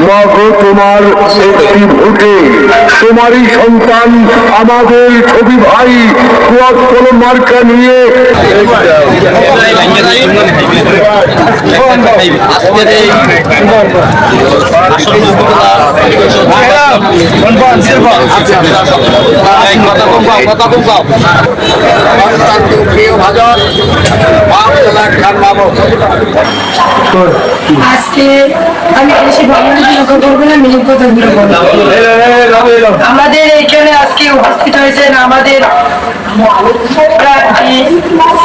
মাগো তোমার একটি ভোটে তোমারই সন্তান আমাদের ছবি ভাই কোন মার্কা নিয়ে আমাদের এখানে আজকে উপস্থিত হয়েছেন আমাদের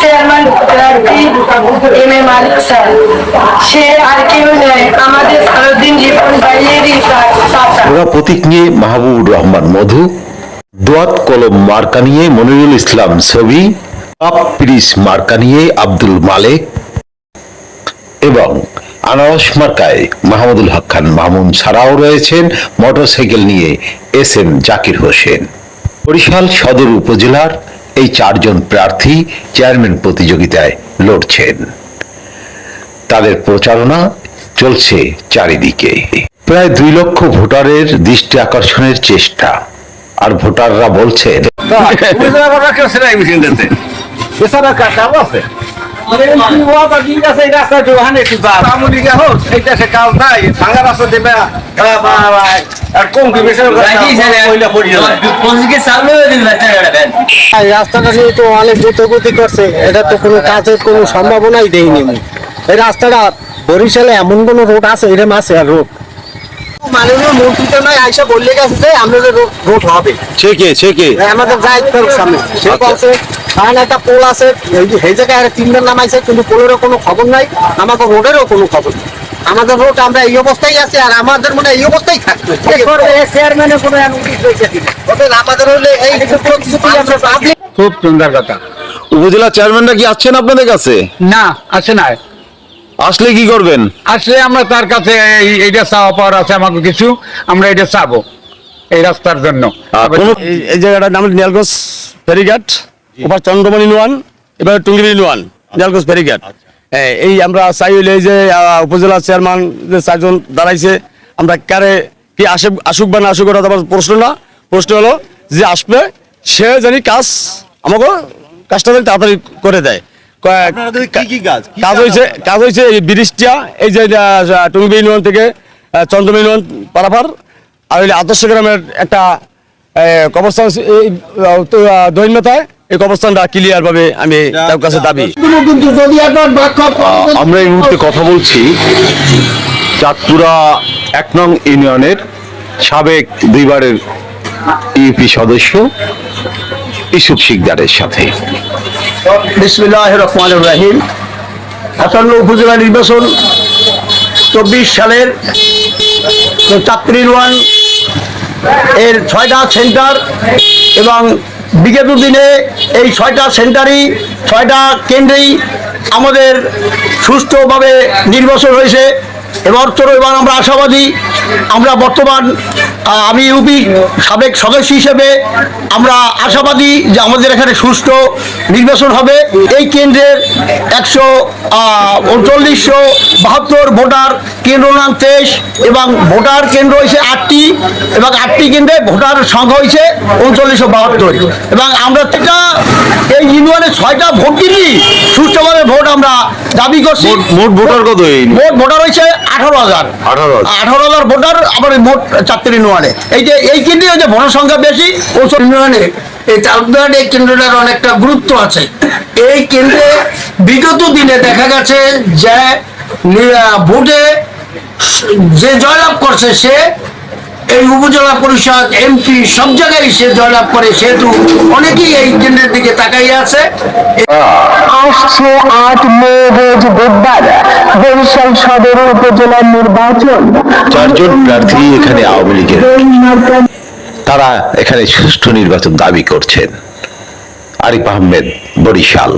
chairman M A Malik sir. প্রতীক নিয়ে মাহবুবুর রহমান মধু, দোয়াত কলম মার্কা নিয়ে মনিরুল ইসলাম ছবি মার্কা নিয়ে আব্দুল মালেক এবং আনারস মার্কায় মাহমুদুল হক খান মামুন ছাড়াও রয়েছেন মোটরসাইকেল নিয়ে এস এম জাকির হোসেন। বরিশাল সদর উপজেলার এই চারজন প্রার্থী চেয়ারম্যান প্রতিযোগিতায় লড়ছেন। তাদের প্রচারণা চলছে চারিদিকে প্রায় দুই লক্ষ ভোটারের দৃষ্টি আকর্ষণের চেষ্টা আর ভোটাররা আছে রাস্তাটা নিয়ে তো অনেক গতি করছে, এটা তো কোনো কাজের কোনো সম্ভাবনাই দেয়নি। এই রাস্তাটা বরিশালে এমন কোন রোড আছে এরকম আছে আর রোড মাননীয় মন্ত্রী তো নয় আইসা বললে গেছে যে আমাদের রোড হবে। সে কে এই আমাদের যাই সামনে। সে বলছে কারণ একটা পোল আছে এই যে এই জায়গায় আর তিনজন নামাইছে কিন্তু পোলেরও কোনো খবর নাই আমাদের রোডেরও কোনো খবর নেই। আমাদের রোড আমরা এই অবস্থায় আছি আর আমাদের মনে হয় এই অবস্থায় থাকবে। আমাদের হলে এই খুব সুন্দর কথা। উপজেলা চেয়ারম্যানরা কি আসছেন আপনাদের কাছে? না আছে না। আসলে কি করবেন? আসলে আমরা তার কাছে এই- এইটা চাওয়া পাওয়ার আছে আমাকে কিছু আমরা এটা চাবো এই রাস্তার জন্য। এই- এই জায়গাটার নাম নিয়ালগঞ্জ ফেরিঘাট ওপার চন্দ্রমণি নোয়ান এবার টুঙ্গিরি নোয়ান নিয়ালগঞ্জ ফেরিঘাট। হ্যাঁ, এই আমরা চাই হইলে যে উপজেলা চেয়ারম্যান যে চারজন দাঁড়াইছে আমরা কারে কি আসে আসুক বা না আসুক ওটা তো আবার প্রশ্ন না। প্রশ্ন হলো যে আসবে সে জানি কাজ আমাকে কাজটা জানি তাড়াতাড়ি করে দেয়। কাজ হয়েছে কাজ হয়েছে এই ব্রিজটা এই যে টুঙ্গি ইউনিয়ন থেকে আহ, চন্দ্রমণি ইউনিয়ন পারাপার আর আদর্শ গ্রামের একটা কবরস্থান এই দৈন্যতায় এই কবরস্থানটা ক্লিয়ার ভাবে আমি তার কাছে দাবি। আমরা এই মুহূর্তে কথা বলছি চাঁদপুরা এক নং ইউনিয়নের সাবেক দুইবারের ইউপি সদস্য ইসুফ শিকদারের সাথে। বিসমিল্লাহ রহমান রাহিম। আসন্ন উপজেলা নির্বাচন, চব্বিশ সালের চাকরির ওয়ানের ছয়টা সেন্টার এবং বিগত দিনে এই ছয়টা সেন্টারই ছয়টা কেন্দ্রেই আমাদের সুষ্ঠুভাবে নির্বাচন হয়েছে। এবার তো এবার আমরা আশাবাদী, আমরা বর্তমান আমি ইউপি সাবেক সদস্য হিসেবে আমরা আশাবাদী যে আমাদের এখানে সুষ্ঠু নির্বাচন হবে। এই কেন্দ্রের একশো উনচল্লিশশো বাহাত্তর ভোটার কেন্দ্র নাম তেইশ এবং ভোটার কেন্দ্র হয়েছে আটটি এবং আটটি কেন্দ্রে ভোটার সংখ্যা হয়েছে উনচল্লিশশো বাহাত্তর। এবং আমরা এই ইউনিয়নে ছয়টা ভোট দিলি সুষ্ঠুভাবে ভোট আমরা দাবি করছি। মোট ভোটার কত মোট ভোটার হয়েছে আঠারো হাজার। আঠারো হাজার। ভোটার আমার মোট চারটি ইউনিয়নে। এই যে এই কেন্দ্রে হচ্ছে ভোটার সংখ্যা বেশি ওসব ইউনিয়নে এই চালদার এই কেন্দ্রটার অনেকটা গুরুত্ব আছে। এই কেন্দ্রে বিগত দিনে দেখা গেছে যে ভোটে যে জয়লাভ করছে সে এই উপজেলা পরিষদ এমপি সব জায়গায় সে জয়লাভ করে সেহেতু অনেকেই এই কেন্দ্রের দিকে তাকাইয়ে আছে। আসছে আট মে রোজ বুধবার বরিশাল সদর উপজেলার নির্বাচন। চারজন প্রার্থী এখানে আওয়ামী লীগের। তারা এখানে সুষ্ঠু নির্বাচন দাবি করছেন। আরিফ আহমেদ বরিশাল।